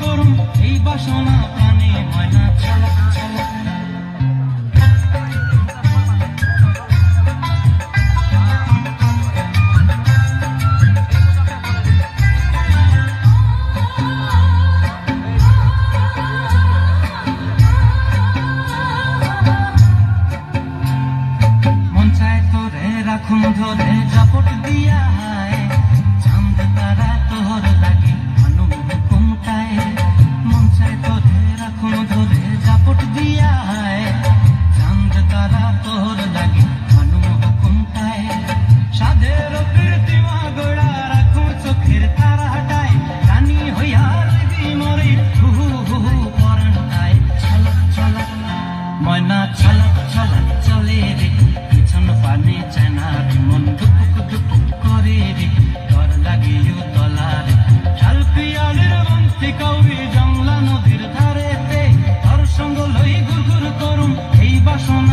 করুন এই বাসনা প্রাণে হয় না রাখুন ধরে জাপট দিয়া। National